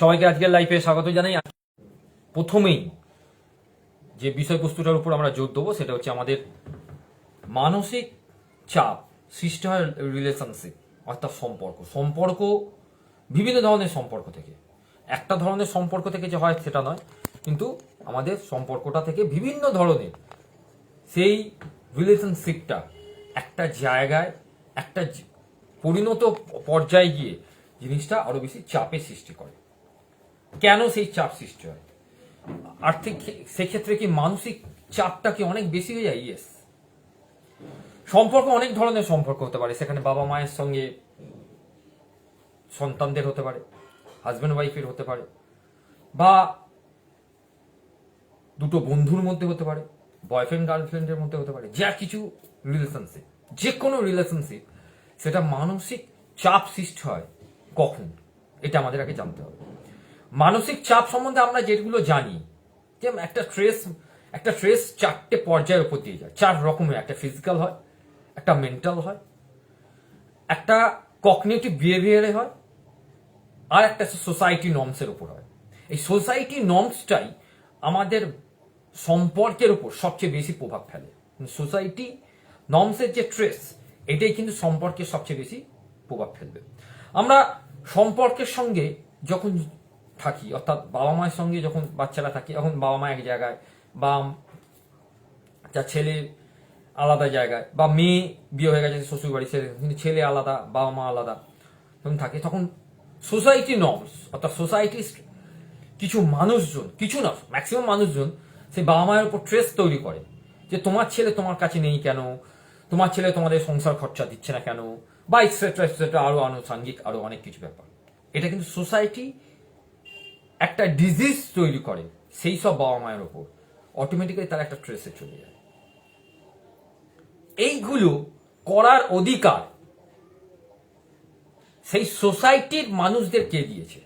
সবাইকে আজকের লাইফে স্বাগত জানাই। প্রথমেই যে বিষয়বস্তুটার উপর আমরা জোর দেবো, সেটা হচ্ছে আমাদের মানসিক চাপ সৃষ্টি হয় রিলেশনশিপ অর্থাৎ সম্পর্ক। সম্পর্ক বিভিন্ন ধরনের সম্পর্ক থেকে। একটা ধরনের সম্পর্ক থেকে যে হয় সেটা নয়, কিন্তু আমাদের সম্পর্কটা থেকে বিভিন্ন ধরনের সেই রিলেশনশিপটা একটা জায়গায়, একটা পরিণত পর্যায়ে গিয়ে জিনিসটা আরও বেশি চাপের সৃষ্টি করে। কেন সেই চাপ সৃষ্টি হয়? আর্থিক সেক্ষেত্রে কি মানসিক চাপটা কি অনেক বেশি হয়ে যায়? ইয়েস সম্পর্ক অনেক ধরনের সম্পর্ক হতে পারে। সেখানে বাবা মায়ের সঙ্গে সন্তানদের হতে পারে হাজব্যান্ড ওয়াইফের হতে পারে, বা দুটো বন্ধুর মধ্যে হতে পারে বয়ফ্রেন্ড গার্লফ্রেন্ডের মধ্যে হতে পারে, যা কিছু রিলেশনশিপ যে কোনো রিলেশনশিপ সেটা মানসিক চাপ সৃষ্টি হয় কখন? এটা আমাদের আগে জানতে হবে। মানসিক চাপ সম্বন্ধে আমরা যেগুলো জানি, যে একটা স্ট্রেস একটা স্ট্রেস চারটে পর্যায়ের উপর দিয়ে যায়। চার রকমের, একটা ফিজিক্যাল হয়, একটা মেন্টাল হয়, একটা কগনিটিভ বিহেভিয়ারে হয়, আর একটা সোসাইটি নর্মসের উপর হয়। এই সোসাইটি নর্মসটাই আমাদের সম্পর্কের উপর সবচেয়ে বেশি প্রভাব ফেলে। সোসাইটি নর্মসের যে ট্রেস এটাই কিন্তু সম্পর্কে সবচেয়ে বেশি প্রভাব ফেলবে। আমরা সম্পর্কের সঙ্গে যখন থাকি। অর্থাৎ বাবা মায়ের সঙ্গে যখন বাচ্চারা থাকে তখন বাবা মা এক জায়গায়, বা যা ছেলে আলাদা জায়গায়, বা মেয়ে বিয়ে হয়ে গেছে শ্বশুর বাড়ি ছেলে কিন্তু ছেলে আলাদা, বাবা মা আলাদা যখন থাকে, তখন সোসাইটি নর্মস অর্থাৎ সোসাইটি কিছু মানুষজন, কিছু না ম্যাক্সিমাম মানুষজন, সেই বাবা মায়ের উপর ট্রেস তৈরি করে যে তোমার ছেলে তোমার কাছে নেই কেন? তোমার ছেলে তোমাদের সংসার খরচা দিচ্ছে না কেন? বা এক্সেট্রা এক্সেট্রা আরও আনুষাঙ্গিক আরও অনেক কিছু ব্যাপার। এটা কিন্তু সোসাইটি একটা ডিজিজ তৈরি করে, সেই সব বাবা মায়ের ওপর। অটোমেটিক্যালি তারা একটা ট্রেসে চলে যায়। এইগুলো করার অধিকার সেই সোসাইটির মানুষদের কে দিয়েছে?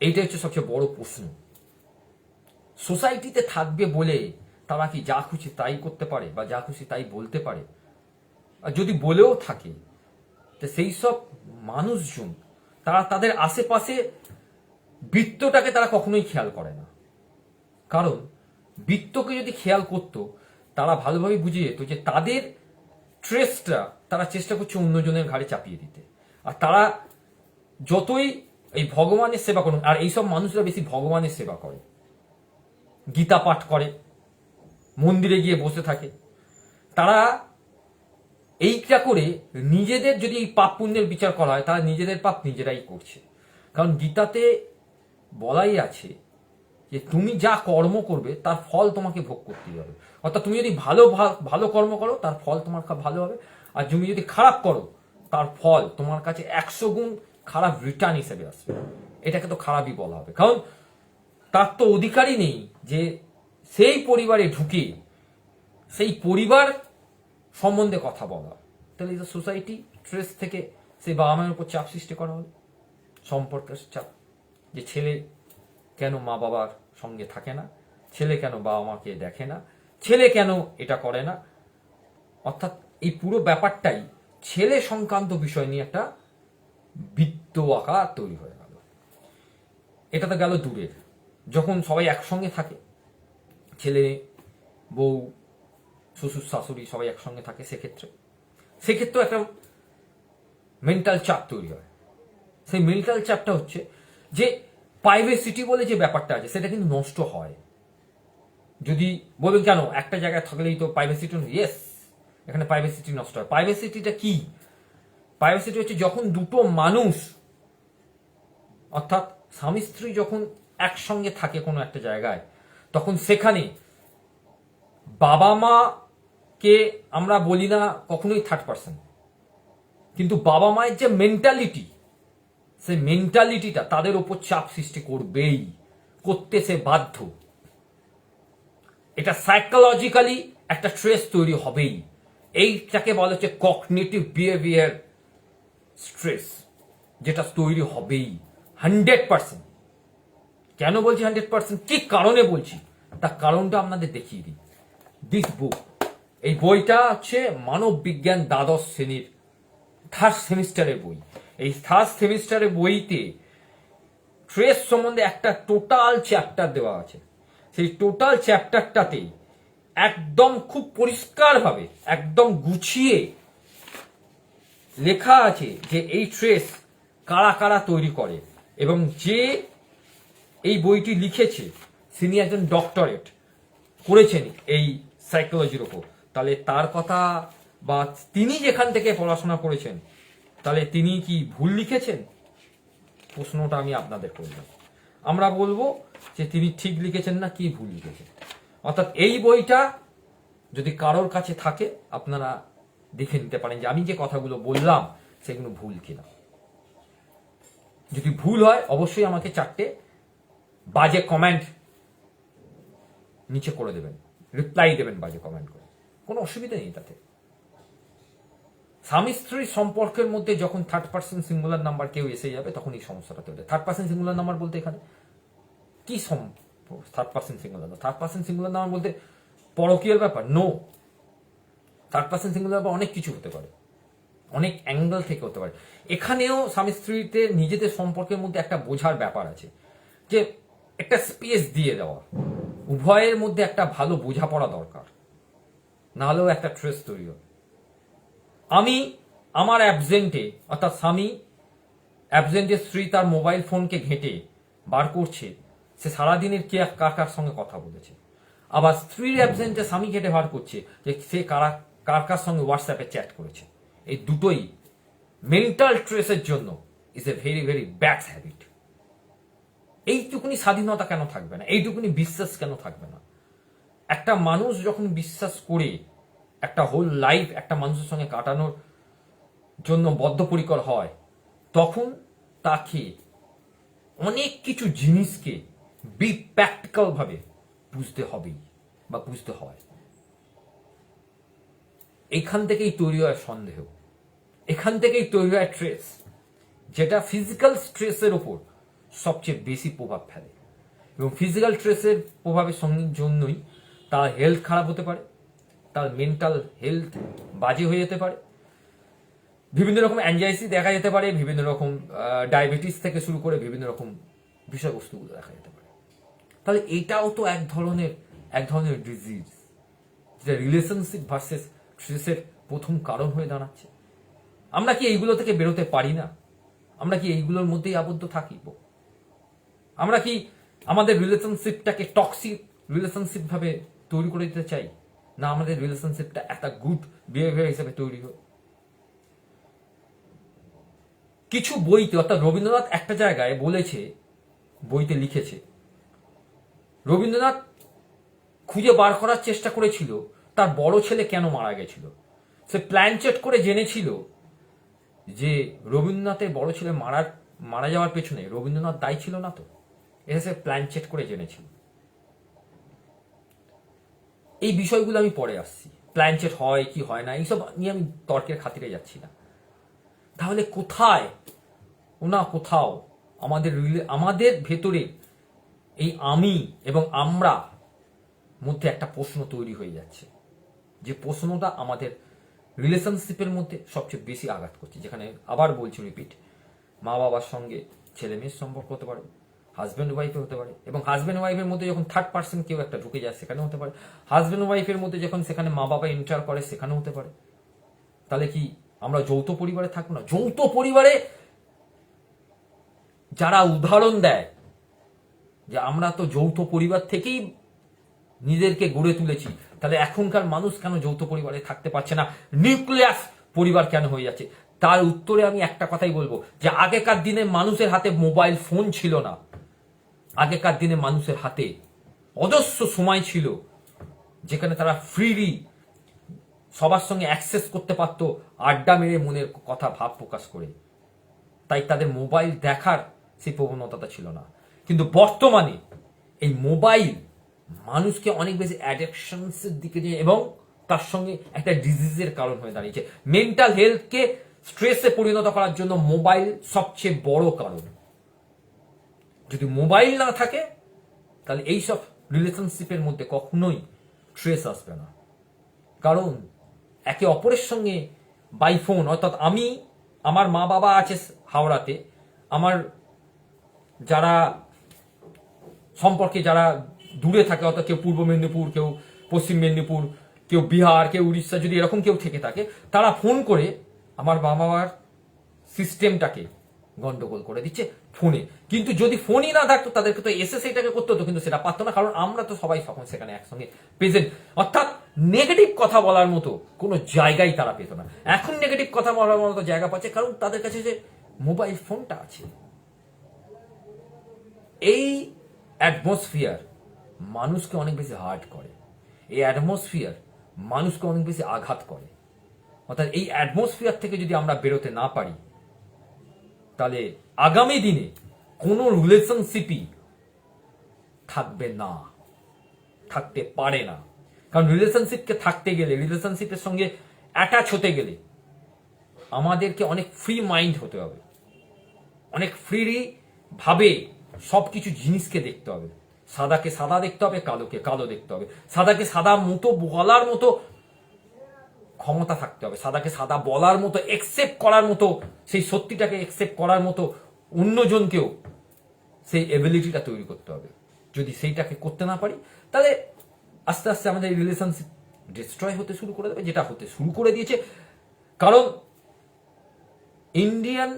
এইটা হচ্ছে সবচেয়ে বড় প্রশ্ন। সোসাইটিতে থাকবে বলে তারা কি যা খুশি তাই করতে পারে বা যা খুশি তাই বলতে পারে? আর যদি বলেও থাকে সেই সব মানুষজন, তারা তাদের আশেপাশে বৃত্তটাকে তারা কখনোই খেয়াল করে না। কারণ, বৃত্তকে যদি খেয়াল করতো, তারা ভালোভাবে বুঝে যেত যে তাদের ট্রেসটা তারা চেষ্টা করছে অন্যজনের ঘাড়ে চাপিয়ে দিতে। আর তারা যতই এই ভগবানের সেবা করুন আর এইসব মানুষরা বেশি ভগবানের সেবা করে। গীতা পাঠ করে, মন্দিরে গিয়ে বসে থাকে। তারা এইটা করে নিজেদের যদি পাপ পুণ্যের বিচার করা হয়, তারা নিজেদের পাপ নিজেরাই করছে। কারণ গীতাতে বলাই আছে যে তুমি যা কর্ম করবে, তার ফল তোমাকে ভোগ করতেই হবে। অর্থাৎ তুমি যদি ভালো ভালো কর্ম করো, তার ফল তোমার ভালো হবে। আর তুমি যদি খারাপ করো, তার ফল তোমার কাছে একশো গুণ খারাপ রিটার্ন হিসেবে আসবে। এটাকে তো খারাপই বলা হবে। কারণ তার তো অধিকারই নেই যে সেই পরিবারে ঢুকে সেই পরিবার সম্বন্ধে কথা বলা। তাহলে সোসাইটি ট্রেস থেকে সেই বাবা মায়ের উপর চাপ সৃষ্টি করা হলো। সম্পর্কের চাপ যে ছেলে কেন মা বাবার সঙ্গে থাকে না? ছেলে কেন বাবা মাকে দেখে না? ছেলে কেন এটা করে না? অর্থাৎ এই পুরো ব্যাপারটাই ছেলে সংক্রান্ত বিষয় নিয়ে একটা বৃত্ত আকার তৈরি হয়ে গেল। এটা তো গেল দূরের। যখন সবাই একসঙ্গে থাকে, ছেলে, বউ, শ্বশুর, শাশুড়ি সবাই একসঙ্গে থাকে সেক্ষেত্রে। সেক্ষেত্রেও একটা মেন্টাল চাপ তৈরি হয়। সেই মেন্টাল চাপটা হচ্ছে যে প্রাইভেসিটি বলে যে ব্যাপারটা আছে, সেটা কিন্তু নষ্ট হয়। যদি বলবেন কেন, একটা জায়গায় থাকলেই তো প্রাইভেসিটি ইয়েস এখানে প্রাইভেসিটি নষ্ট হয়। প্রাইভেসিটিটা কি? প্রাইভেসিটি হচ্ছে যখন দুটো মানুষ, অর্থাৎ স্বামী স্ত্রী যখন একসঙ্গে থাকে কোনো একটা জায়গায়, তখন সেখানে বাবা মা কে আমরা বলি না কখনোই থার্ড পার্সন কিন্তু বাবা মায়ের যে মেন্টালিটি সেই মেন্টালিটিটা তাদের ওপর চাপ সৃষ্টি করবেই, করতে সে বাধ্য। এটা সাইকোলজিক্যালি একটা স্ট্রেস তৈরি হবেই। এইটাকে বলা হচ্ছে কগনিটিভ বিহেভিয়ার স্ট্রেস যেটা তৈরি হবেই। Hundred percent. কেন বলছি হান্ড্রেড পার্সেন্ট? কি কারণে বলছি? তার কারণটা আপনাদের দেখিয়ে দিই। দিস বুক এই বইটা হচ্ছে মানব বিজ্ঞান দ্বাদশ শ্রেণির থার্ড সেমিস্টারের বই। এই থার্ড সেমিস্টারের বইতে ট্রেস সম্বন্ধে একটা টোটাল চ্যাপ্টার দেওয়া আছে। সেই টোটাল চ্যাপ্টারটাতে একদম খুব পরিষ্কারভাবে, একদম গুছিয়ে লেখা আছে যে এই ট্রেস কারা কারা তৈরি করে এবং যে এই বইটি লিখেছে, তিনি একজন ডক্টরেট করেছেন এই সাইকোলজির ওপর। তাহলে তার কথা বা তিনি যেখান থেকে পড়াশোনা করেছেন তাহলে তিনি কি ভুল লিখেছেন? প্রশ্নটা আমি আপনাদের করলাম আমরা বলব যে তিনি ঠিক লিখেছেন না, কি ভুল লিখেছেন? অর্থাৎ এই বইটা যদি কারোর কাছে থাকে, আপনারা দেখে নিতে পারেন যে আমি যে কথাগুলো বললাম, সেগুলো ভুল কিনা। যদি ভুল হয়, অবশ্যই আমাকে চারটে বাজে কমেন্ট নিচে করে দেবেন, রিপ্লাই দেবেন বাজে কমেন্ট করে। কোনো অসুবিধা নেই তাতে। স্বামী স্ত্রীর সম্পর্কের মধ্যে যখন থার্ড পার্সন সিঙ্গুলার নাম্বার কেউ এসে যাবে, তখন এই সমস্যাটা তৈরি থার্ড পার্সন সিঙ্গুলার নাম্বার বলতে এখানে কি third person singular third person singular number বলতে পরকীয়ার ব্যাপার? নো থার্ড পার্সন সিঙ্গুলার ব্যাপার অনেক কিছু হতে পারে। অনেক অ্যাঙ্গেল থেকে হতে পারে। এখানেও স্বামী স্ত্রীতে নিজেদের সম্পর্কের মধ্যে একটা বোঝার ব্যাপার আছে যে একটা স্পেস দিয়ে দেওয়া। উভয়ের মধ্যে একটা ভালো বোঝাপড়া দরকার। না হলেও একটা ট্রেস তৈরি হবে। আমি আমার অ্যাবসেন্টে অর্থাৎ স্বামী অ্যাবসেন্টে স্ত্রী তার মোবাইল ফোনকে ঘেঁটে বার করছে, সে সারাদিনের কে কার কার সঙ্গে কথা বলেছে। আবার স্ত্রীর অ্যাবজেন্টে স্বামী ঘেটে বার করছে যে সে কারা, কার কার সঙ্গে হোয়াটসঅ্যাপে চ্যাট করেছে। এই দুটোই মেন্টাল স্ট্রেসের জন্য is a very very bad habit এইটুকুনি স্বাধীনতা কেন থাকবে না? এইটুকুনি বিশ্বাস কেন থাকবে না? একটা মানুষ যখন বিশ্বাস করে একটা হোল লাইফ একটা মানুষের সঙ্গে কাটানোর জন্য বদ্ধপরিকর হয়, তখন তাকে অনেক কিছু জিনিসকে বি প্র্যাকটিক্যাল ভাবে বুঝতে হবেই বা বুঝতে হয়। এখান থেকেই তৈরি হয় সন্দেহ। এখান থেকেই তৈরি হয় স্ট্রেস যেটা ফিজিক্যাল স্ট্রেসের উপর সবচেয়ে বেশি প্রভাব ফেলে। এবং ফিজিক্যাল স্ট্রেসের প্রভাবের সঙ্গে জন্যই তার হেলথ খারাপ হতে পারে তার মেন্টাল হেলথ বাজে হয়ে যেতে পারে। বিভিন্ন রকম অ্যাংজাইটি দেখা যেতে পারে, বিভিন্ন রকম ডায়াবেটিস থেকে শুরু করে বিভিন্ন রকম বিষয়বস্তুগুলো দেখা যেতে পারে। তাহলে এটাও তো এক ধরনের এক ধরনের ডিজিজ যেটা রিলেশনশিপ ভার্সেস স্ট্রেসের প্রথম কারণ হয়ে দাঁড়াচ্ছে। আমরা কি এইগুলো থেকে বেরোতে পারি না? আমরা কি এইগুলোর মধ্যেই আবদ্ধ থাকি? আমরা কি আমাদের রিলেশনশিপটাকে টক্সিক রিলেশনশিপ ভাবে তৈরি করে দিতে চাই? না আমাদের রিলেশনশিপটা একটা গুড বিহেভিয়ার হিসেবে তৈরি হোক। কিছু বইতে, অর্থাৎ রবীন্দ্রনাথ একটা জায়গায় বলেছে, বইতে লিখেছে, রবীন্দ্রনাথ খুঁজে বার করার চেষ্টা করেছিল, তার বড় ছেলে কেন মারা গেছিল? সে প্ল্যানচেট করে জেনেছিল যে রবীন্দ্রনাথের বড় ছেলে মারার, মারা যাওয়ার পেছনে রবীন্দ্রনাথ দায়ী ছিল না তো? এটা সে প্ল্যান চেট করে জেনেছিল। এই বিষয়গুলো আমি পরে আসছি। প্ল্যান চেট হয় কি হয় না, এইসব নিয়ে আমি তর্কের খাতিরে যাচ্ছি না। তাহলে কোথায় ওনা কোথাও আমাদের আমাদের ভেতরে এই আমি এবং আমরা মধ্যে একটা প্রশ্ন তৈরি হয়ে যাচ্ছে। যে প্রশ্নটা আমাদের রিলেশনশিপের মধ্যে সবচেয়ে বেশি আঘাত করছে। যেখানে আবার বলছি রিপিট মা বাবার সঙ্গে ছেলে মেয়ের সম্পর্ক হতে পারে হাজব্যান্ড ওয়াইফে হতে পারে। এবং হাজব্যান্ড ওয়াইফের মধ্যে যখন থার্ড পার্সন কেউ একটা ঢুকে যায় সেখানে হতে পারে। হাজব্যান্ড ওয়াইফের মধ্যে যখন সেখানে মা বাবা এন্টার করে সেখানে হতে পারে। তাহলে কি আমরা যৌথ পরিবারে থাকব না? যৌথ পরিবারে যারা উদাহরণ দেয় যে আমরা তো যৌথ পরিবার থেকেই নিজেদেরকে গড়ে তুলেছি, তাহলে এখনকার মানুষ কেন যৌথ পরিবারে থাকতে পারছে না? নিউক্লিয়াস পরিবার কেন হয়ে যাচ্ছে? তার উত্তরে আমি একটা কথাই বলব যে আগেকার দিনে মানুষের হাতে মোবাইল ফোন ছিল না। আগেকার দিনে মানুষের হাতে অজস্র সময় ছিল, যেখানে তারা ফ্রিলি সবার সঙ্গে অ্যাক্সেস করতে পারতো, আড্ডা মেরে মনের কথা ভাব প্রকাশ করে। তাই তাদের মোবাইল দেখার সেই প্রবণতাটা ছিল না। কিন্তু বর্তমানে এই মোবাইল মানুষকে অনেক বেশি অ্যাডিকশনসের দিকে নিয়ে এবং তার সঙ্গে একটা ডিজিজের কারণ হয়ে দাঁড়িয়েছে। মেন্টাল হেলথকে স্ট্রেসে পরিণত করার জন্য মোবাইল সবচেয়ে বড় কারণ। যদি মোবাইল না থাকে, তাহলে এইসব রিলেশনশিপের মধ্যে কখনোই ট্রেস আসবে না। কারণ, একে অপরের সঙ্গে বাই ফোন অর্থাৎ আমি, আমার মা বাবা আছে হাওড়াতে, আমার যারা সম্পর্কে যারা দূরে থাকে, অর্থাৎ কেউ পূর্ব মেদিনীপুর, কেউ পশ্চিম মেদিনীপুর, কেউ বিহার, কেউ উড়িষ্যা, যদি এরকম কেউ থেকে থাকে, তারা ফোন করে আমার মা বাবার সিস্টেমটাকে গন্ডগোল করে দিচ্ছে ফোনে। কিন্তু যদি ফোনই না থাকতো, তাদেরকে তো এসে সেটাকে করতে হতো, কিন্তু সেটা পারতো না, কারণ আমরা তো সবাই তখন সেখানে একসঙ্গে প্রেজেন্ট অর্থাৎ নেগেটিভ কথা বলার মতো কোনো জায়গাই তারা পেত না। এখন নেগেটিভ কথা বলার মতো জায়গা পাচ্ছে, কারণ তাদের কাছে যে মোবাইল ফোনটা আছে। এই অ্যাটমসফিয়ার মানুষকে অনেক বেশি হার্ট করে। এই অ্যাটমসফিয়ার মানুষকে অনেক বেশি আঘাত করে। অর্থাৎ এই অ্যাটমসফিয়ার থেকে যদি আমরা বেরোতে না পারি তাহলে আগামী দিনে কোনো রিলেশনশিপই থাকবে না, থাকতে পারে না। কারণ রিলেশনশিপকে থাকতে গেলে রিলেশনশিপের সঙ্গে অ্যাটাচ হতে গেলে আমাদেরকে অনেক ফ্রি মাইন্ড হতে হবে। অনেক ফ্রি ভাবে সব কিছু জিনিসকে দেখতে হবে। সাদাকে সাদা দেখতে হবে, কালোকে কালো দেখতে হবে। সাদাকে সাদা মতো বলার মতো ক্ষমতা থাকতে হবে। সাদাকে সাদা বলার মতো একসেপ্ট করার মতো, সেই সত্যিটাকে একসেপ্ট করার মতো অন্যজনকেও সেই এবিলিটিটা তৈরি করতে হবে। যদি সেইটাকে করতে না পারি, তাহলে আস্তে আস্তে আমাদের রিলেশনশিপ ডিস্ট্রয় হতে শুরু করে দেবে, যেটা হতে শুরু করে দিয়েছে। কারণ ইন্ডিয়ান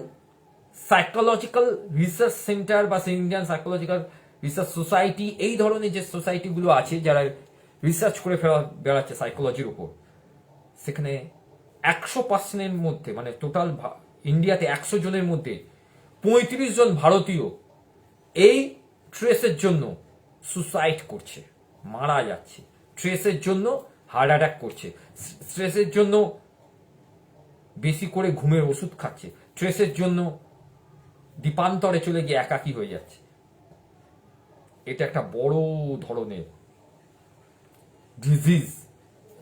সাইকোলজিক্যাল রিসার্চ সেন্টার বা সেই ইন্ডিয়ান সাইকোলজিক্যাল রিসার্চ সোসাইটি এই ধরনের যে সোসাইটিগুলো আছে, যারা রিসার্চ করে ফেরা বেড়াচ্ছে সাইকোলজির উপর সেখানে একশো পার্সেন্টের মধ্যে মানে টোটাল ইন্ডিয়াতে একশো জনের মধ্যে পঁয়ত্রিশ জন ভারতীয় এই ট্রেসের জন্য সুসাইড করছে, মারা যাচ্ছে। ট্রেসের জন্য হার্ট অ্যাটাক করছে। স্ট্রেসের জন্য বেশি করে ঘুমের ওষুধ খাচ্ছে। ট্রেসের জন্য দ্বীপান্তরে চলে গিয়ে একাকী হয়ে যাচ্ছে। এটা একটা বড় ধরনের ডিজিজ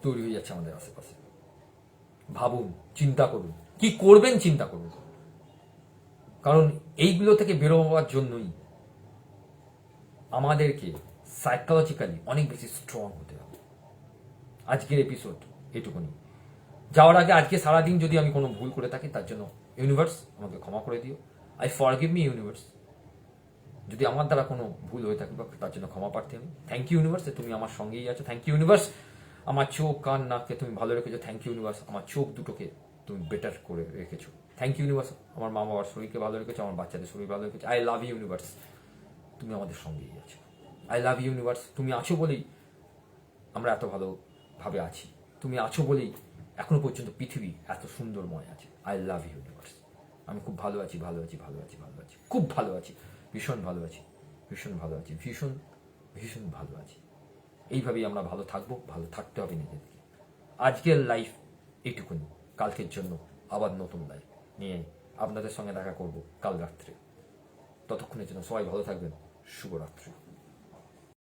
তৈরি হয়ে যাচ্ছে আমাদের আশেপাশে। ভাবুন, চিন্তা করুন। কি করবেন চিন্তা করুন। কারণ এইগুলো থেকে বেরোবার জন্যই আমাদেরকে সাইকোলজিক্যালি অনেক বেশি স্ট্রং হতে হবে। আজকের এপিসোড এটুকুনি। যাওয়ার আগে আজকে সারাদিন যদি আমি কোনো ভুল করে থাকি, তার জন্য ইউনিভার্স আমাকে ক্ষমা করে দিও। I forgive me universe যদি আমার দ্বারা কোনো ভুল হয়ে থাকে বা তার জন্য ক্ষমা প্রার্থী আমি। থ্যাংক ইউ ইউনিভার্স তুমি আমার সঙ্গেই আছো। থ্যাংক ইউ ইউনিভার্স আমার চোখ, কান, নাককে তুমি ভালো রেখেছো থ্যাংক ইউ ইউনিভার্স আমার চোখ দুটোকে তুমি বেটার করে রেখেছো। থ্যাংক ইউ ইউনিভার্স আমার মা বাবার শরীরকে ভালো রেখেছো, আমার বাচ্চাদের শরীর ভালো রেখেছো। আই লাভ ইউ ইউনিভার্স তুমি আমাদের সঙ্গেই আছো। আই লাভ ইউ ইউনিভার্স তুমি আছো বলেই আমরা এত ভালোভাবে আছি। তুমি আছো বলেই এখনও পর্যন্ত পৃথিবী এত সুন্দরময় আছে। আই লাভ ইউ ইউনিভার্স আমি খুব ভালো আছি ভালো আছি ভালো আছি ভালো আছি, খুব ভালো আছি, ভীষণ ভালো আছি, ভীষণ ভালো আছি, ভীষণ ভীষণ ভালো আছি। এইভাবেই আমরা ভালো থাকব, ভালো থাকতে হবে নিজেদেরকে। আজকের লাইফ এইটুকুনি। কালকের জন্য আবার নতুন লাইফ নিয়ে আপনাদের সঙ্গে দেখা করব কাল রাত্রে। ততক্ষণের জন্য সবাই ভালো থাকবেন। শুভরাত্রি।